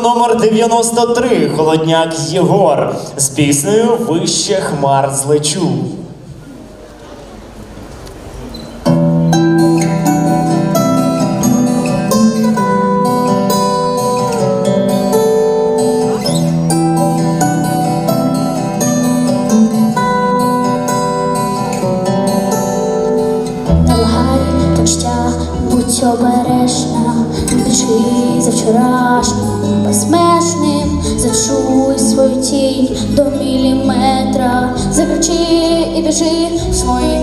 Номер 93 Холодняк Єгор з піснею Вище хмар злечу. будь обережна, Відчи за вчорашнім безмежним, зачуй свою тінь до міліметра, закричи і біжи в свої.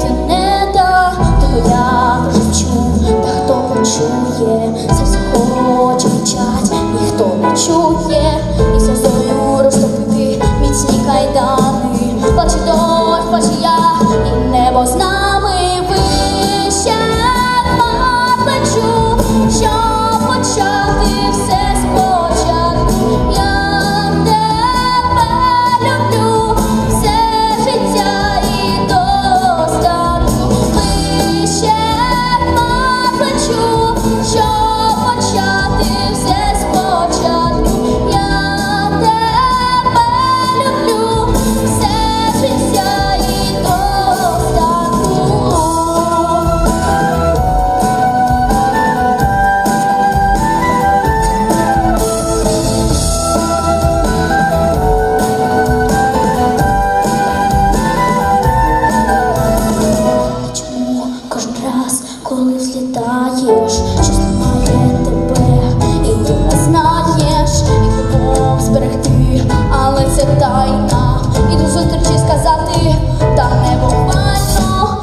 коли злітаєш, щось має тебе, і ти не знаєш, і любов зберегти, але це тайна. І до зустрічі сказати, та не буквально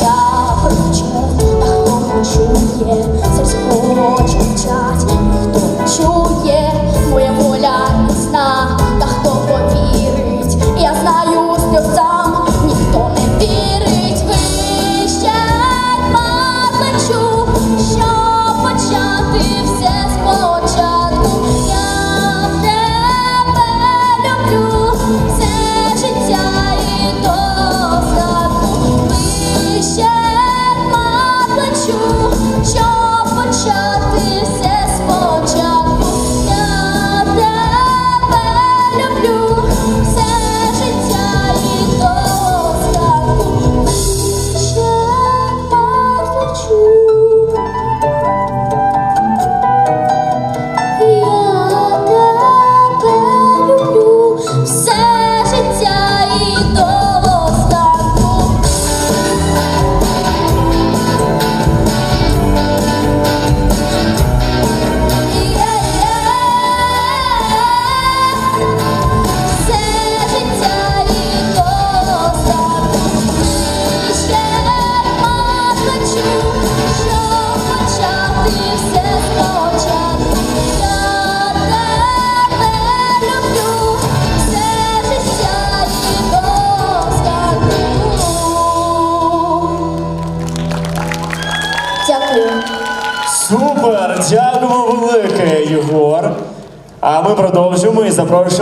я прочу, а хто не чує, серце хоче мчать. Супер! Дякуємо велике, Єгор. А ми продовжуємо і запрошуємо.